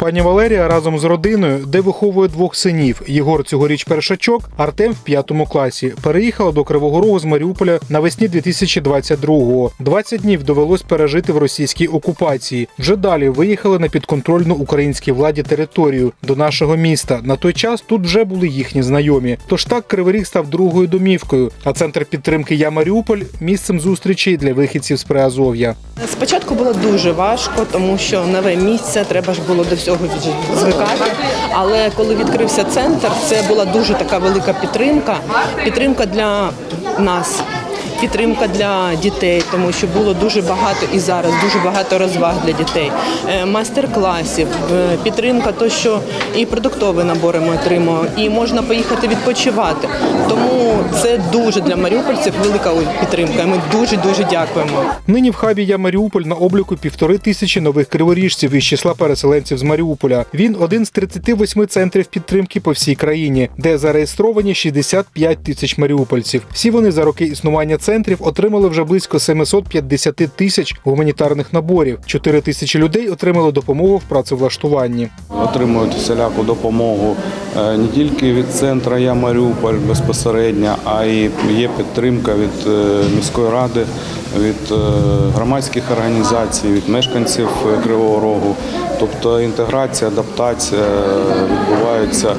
Пані Валерія разом з родиною, де виховує двох синів. Єгор цьогоріч першачок, Артем в п'ятому класі. Переїхала до Кривого Рогу з Маріуполя навесні 2022-го. 20 днів довелось пережити в російській окупації. Вже далі виїхали на підконтрольну українській владі територію до нашого міста. На той час тут вже були їхні знайомі. Тож так Кривий Ріг став другою домівкою. А центр підтримки Я Маріуполь місцем зустрічей для вихідців з Приазов'я. Спочатку було дуже важко, тому що нове місце, треба ж було до всього від- звикати. Але коли відкрився центр, це була дуже така велика підтримка. Підтримка для нас. Підтримка для дітей, тому що було дуже багато і зараз дуже багато розваг для дітей, Е, майстер-класів, е, підтримка, то що і продуктові набори ми отримуємо, і можна поїхати відпочивати. Тому це дуже для маріупольців велика підтримка. Ми дуже дуже дякуємо. Нині в хабі Я Маріуполь на обліку півтори тисячі нових криворіжців із числа переселенців з Маріуполя. Він один з 38 центрів підтримки по всій країні, де зареєстровані 65 тисяч маріупольців. Всі вони за роки існування центрів отримали вже близько 750 тисяч гуманітарних наборів. 4 тисячі людей отримали допомогу в працевлаштуванні. отримують всіляку допомогу е, не тільки від центру Я Маріуполь безпосередньо, а й є підтримка від е, міської ради, від е, громадських організацій, від мешканців Кривого Рогу. Тобто інтеграція, адаптація відбуваються. е,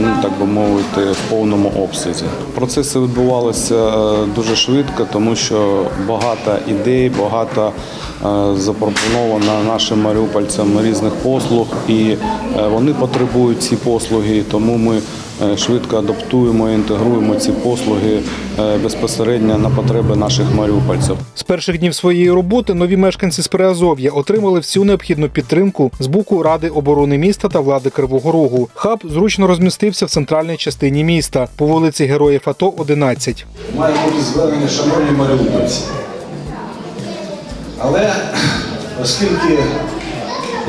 Ну, так би мовити, в повному обсязі. Процеси відбувалися е, дуже швидко, тому що багато ідей, багато е, запропоновано нашим маріупольцям різних послуг, і е, вони потребують ці послуги, тому ми е, швидко адаптуємо і інтегруємо ці послуги е, безпосередньо на потреби наших маріупольців. З перших днів своєї роботи нові мешканці з Приазов'я отримали всю необхідну підтримку з боку Ради оборони міста та влади Кривого Рогу. Хаб зручно розмістився в центральній частині міста по вулиці Героїв АТО 11. має бути звернення шановні маріупольці. Але оскільки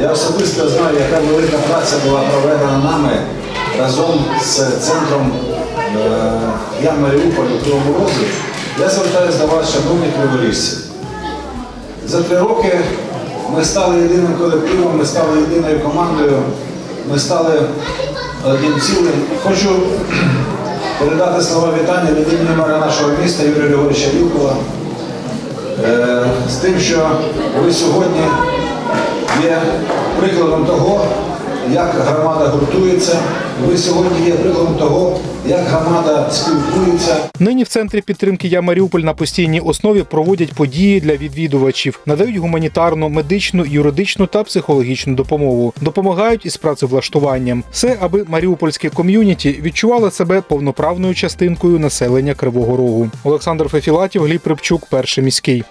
я особисто знаю, яка велика праця була проведена нами разом з центром е, Я Маріуполь у Кривому Розі, я звертаюся до вас, шановні криворіжці. За три роки ми стали єдиним колективом, ми стали єдиною командою, ми стали одним цілим. Хочу передати слова вітання від імені мера нашого міста Юрія Григоровича Вілкова е, з тим, що ви сьогодні є прикладом того, як громада гуртується. Ви сьогодні є прикладом того, як громада спілкується. Нині в центрі підтримки Я Маріуполь на постійній основі проводять події для відвідувачів, надають гуманітарну, медичну, юридичну та психологічну допомогу, допомагають із працевлаштуванням. Все, аби маріупольське ком'юніті відчувало себе повноправною частинкою населення Кривого Рогу. Олександр Фефілатів, Гліб Рибчук, перший міський.